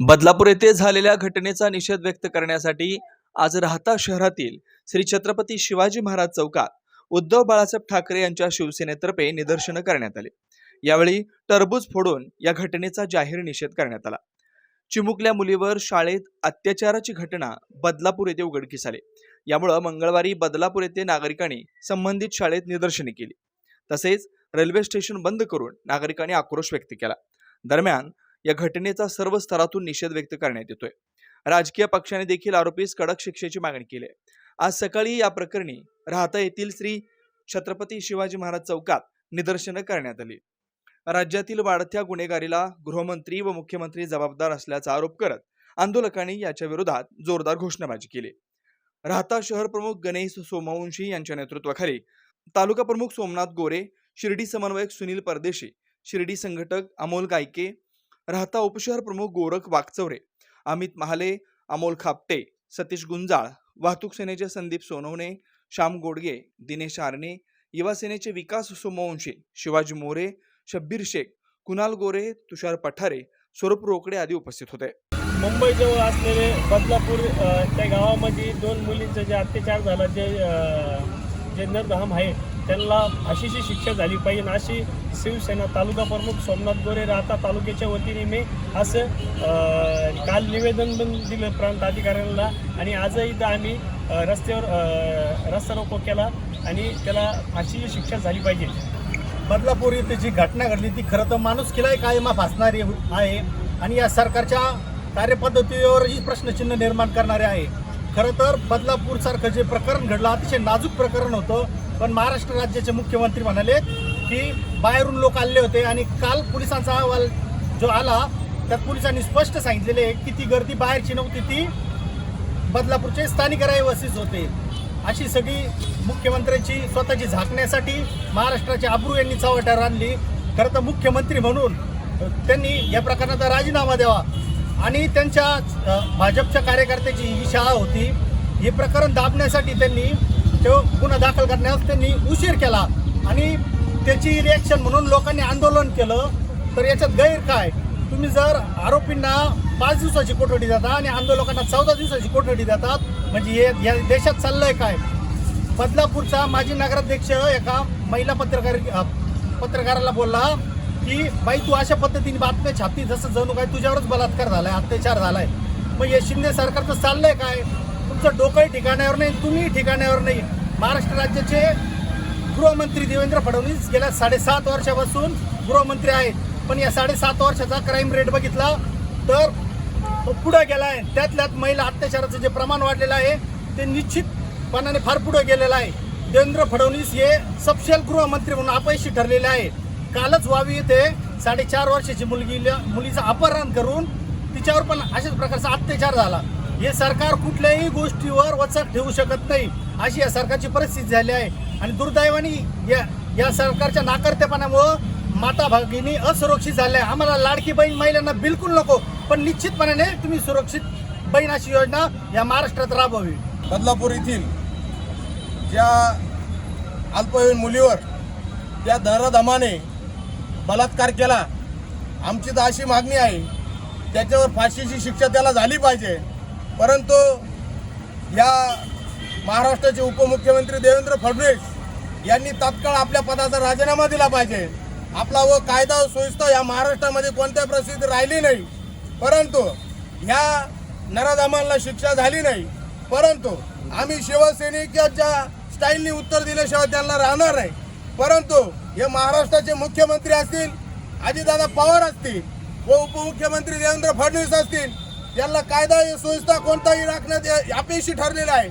बदलापूर येथे झालेल्या घटनेचा निषेध व्यक्त करण्यासाठी आज राहता शहरातील श्री छत्रपती शिवाजी महाराज चौकात उद्धव बाळासाहेब ठाकरे यांच्या शिवसेनेतर्फे निदर्शनं करण्यात आली. यावेळी टरबूज फोडून या घटनेचा जाहीर निषेध करण्यात आला. चिमुकल्या मुलीवर शाळेत अत्याचाराची घटना बदलापूर येथे उघडकीस आली. यामुळं मंगळवारी बदलापूर येथे नागरिकांनी संबंधित शाळेत निदर्शने केली. तसेच रेल्वे स्टेशन बंद करून नागरिकांनी आक्रोश व्यक्त केला. दरम्यान या घटनेचा सर्व स्तरातून निषेध व्यक्त करण्यात येतोय. राजकीय पक्षाने देखील आरोपीस कडक शिक्षेची मागणी केली आहे. आज सकाळी या प्रकरणी राहता येथील श्री छत्रपती शिवाजी महाराज चौकात निदर्शनं करण्यात आली. राज्यातील वाढत्या गुन्हेगारीला गृहमंत्री व मुख्यमंत्री जबाबदार असल्याचा आरोप करत आंदोलकांनी याच्या विरोधात जोरदार घोषणाबाजी केली. राहता शहर प्रमुख गणेश सोमवंशी यांच्या नेतृत्वाखाली तालुका प्रमुख सोमनाथ गोरे शिर्डी समन्वयक सुनील परदेशी शिर्डी संघटक अमोल गायके राहता उपशहर प्रमुख गोरख वाकचौरे अमित महाले अमोल खापटे सतीश गुंजाळ वाहतूक सेनेचे संदीप सोनवणे श्याम गोडगे दिनेश आरणे युवा सेनेचे विकास सोमवंशी शिवाजी मोरे शब्बीर शेख कुणाल गोरे तुषार पठारे स्वरूप रोकडे आदी उपस्थित होते. मुंबईजवळ असलेले बदलापूर त्या गावामध्ये दोन मुलींचं जे अत्याचार झाला जे जे नरधाम आहे त्यांना अशीशी शिक्षा झाली पाहिजे. अशी शिवसेना तालुका प्रमुख सोमनाथ गोरे राहता तालुक्याच्या वतीने मी असं काल निवेदन पण दिलं प्रांत अधिकाऱ्यांना. आणि आजही इथं आम्ही रस्त्यावर रस्ता रोको केला आणि त्याला फाशीची शिक्षा झाली पाहिजे. बदलापूर इथे जी घटना घडली ती खरं तर माणुसकीलाही कायमा फासणारी आहे आणि या सरकारच्या कार्यपद्धतीवरही प्रश्नचिन्ह निर्माण करणारे आहे. खरं तर बदलापूरसारखं जे प्रकरण घडलं अतिशय नाजूक प्रकरण होतं. पण महाराष्ट्र राज्याचे मुख्यमंत्री म्हणाले की बाहेरून लोक आले होते आणि काल पोलिसांचा अहवाल जो आला त्यात पोलिसांनी स्पष्ट सांगितलेले आहे की ती गर्दी बाहेरची नव्हती ती बदलापूरचे स्थानिक रहिवासीच होते. अशी सगळी मुख्यमंत्र्यांची स्वतःची झाकण्यासाठी महाराष्ट्राचे आब्रू यांनी चव्हाट्यावर आणली. खरं तर मुख्यमंत्री म्हणून त्यांनी या प्रकरणाचा राजीनामा द्यावा. आणि त्यांच्या भाजपच्या कार्यकर्त्याची ही शाळा होती. हे प्रकरण दाबण्यासाठी त्यांनी तो गुन्हा दाखल करण्यास त्यांनी उशीर केला. आणि त्याची रिॲक्शन म्हणून लोकांनी आंदोलन केलं. तर याच्यात गैर काय? तुम्ही जर आरोपींना पाच दिवसाची कोठडी देता आणि आंदोलकांना चौदा दिवसाची कोठडी देतात म्हणजे हे या देशात चाललंय काय? बदलापूरचा माजी नगराध्यक्ष एका महिला पत्रकार पत्रकाराला बोलला की बाई तू अशा पद्धतीने बातम्या छापती जसं जणू काय तुझ्यावरच बलात्कार झालाय अत्याचार झालाय. मग हे शिंदे सरकारचं चाललंय काय? तुमचं डोकंही ठिकाण्यावर नाही तुम्ही ठिकाण्यावर नाही. महाराष्ट्र राज्याचे गृहमंत्री देवेंद्र फडणवीस गेल्या साडेसात वर्षापासून गृहमंत्री आहेत. पण या साडेसात वर्षाचा क्राईम रेट बघितला तर तो गेला आहे त्यातल्यात महिला अत्याचाराचं जे प्रमाण वाढलेलं आहे ते निश्चितपणाने फार पुढं गेलेलं आहे. देवेंद्र फडणवीस हे सपशेल गृहमंत्री म्हणून अपयशी ठरलेले आहे. कालच वावी येथे साडेचार वर्षाची मुलगी मुलीचं अपहरण करून तिच्यावर पण अशाच प्रकारचा अत्याचार झाला. हे सरकार कुठल्याही गोष्टीवर वचक ठेवू शकत नाही. अशी या सरकारची परिस्थिती झाली आहे. आणि दुर्दैवाने या या सरकारच्या नाकर्तेपणामुळं माता भगिनी असुरक्षित झाल्या आहे. आम्हाला लाडकी बहीण महिलांना बिलकुल नको पण निश्चितपणाने तुम्ही सुरक्षित बहीण अशी योजना या महाराष्ट्रात राबवावी. बदलापूर येथील ज्या अल्पवयीन मुलीवर त्या दरदमाने बलात्कार केला आमची तर अशी मागणी आहे त्याच्यावर फाशीची शिक्षा त्याला झाली पाहिजे. परंतु या महाराष्ट्राचे उपमुख्यमंत्री देवेंद्र फडणवीस यांनी तात्काळ आपल्या पदाचा राजीनामा दिला पाहिजे. आपला व कायदा व सुव्यवस्था या महाराष्ट्रामध्ये कोणत्या प्रसिद्ध राहिली नाही. परंतु ह्या नराधामांना शिक्षा झाली नाही. परंतु आम्ही शिवसैनिकाच्या स्टाईलनी उत्तर दिल्याशिवाय त्यांना राहणार नाही. परंतु हे महाराष्ट्राचे मुख्यमंत्री असतील अजितदादा पवार असतील व उपमुख्यमंत्री देवेंद्र फडणवीस असतील यांना कायदा व कोणताही राखण्यात अपयशी ठरलेला आहे.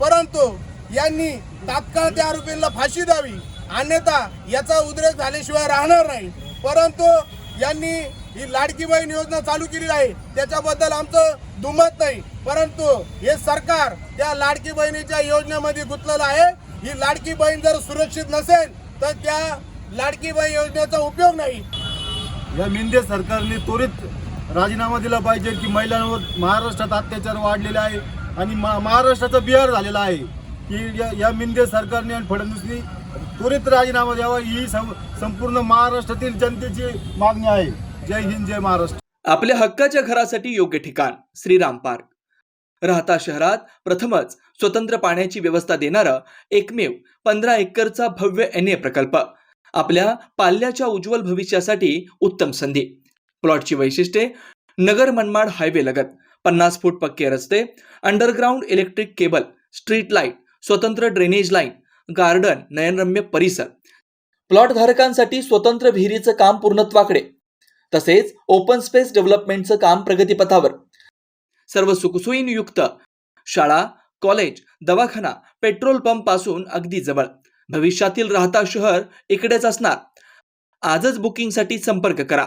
परंतु यांनी तात्काळ त्या आरोपींना फाशी द्यावी. अन्यथा याचा उद्रेक झाल्याशिवाय राहणार नाही. परंतु यांनी ही लाडकी बहीण योजना चालू केली आहे. त्याच्याबद्दल आमचं दुमत नाही. परंतु हे सरकार त्या लाडकी बहिणीच्या योजनेमध्ये गुंतलेलं आहे. ही लाडकी बहीण जर सुरक्षित नसेल तर त्या लाडकी बहीण योजनेचा उपयोग नाही. या मिंदे सरकारने त्वरित राजीनामा दिला पाहिजे की महिलांवर महाराष्ट्रात अत्याचार वाढलेले आहे आणि मा- महाराष्ट्राचं बिहार झालेला आहे. की या- या मिंदे सरकारने आणि फडणवीसनी त्वरित राजीनामा द्यावा ही संपूर्ण महाराष्ट्रातील जनतेची मागणी आहे. जय हिंद जय महाराष्ट्र. आपल्या हक्काच्या घरासाठी योग्य ठिकाण श्रीराम पार्क. राहता शहरात प्रथमच स्वतंत्र पाण्याची व्यवस्था देणारा एकमेव पंधरा एकरचा भव्य एन ए प्रकल्प. आपल्या पाल्याच्या उज्ज्वल भविष्यासाठी उत्तम संधी. प्लॉटची वैशिष्ट्ये नगर मनमाड हायवे लगत पन्नास फूट पक्के रस्ते underground electric cable street light स्वतंत्र ड्रेनेज लाईन गार्डन नयनरम्य परिसर. प्लॉट धारकांसाठी स्वतंत्र विहिरीचं काम पूर्णत्वाकडे. तसेच ओपन स्पेस डेव्हलपमेंटचं काम प्रगतीपथावर. सर्व सुखसोयींयुक्त शाळा कॉलेज दवाखाना पेट्रोल पंपपासून अगदी जवळ. भविष्यातील राहता शहर इकडेच असणार. आजच बुकिंगसाठी संपर्क करा.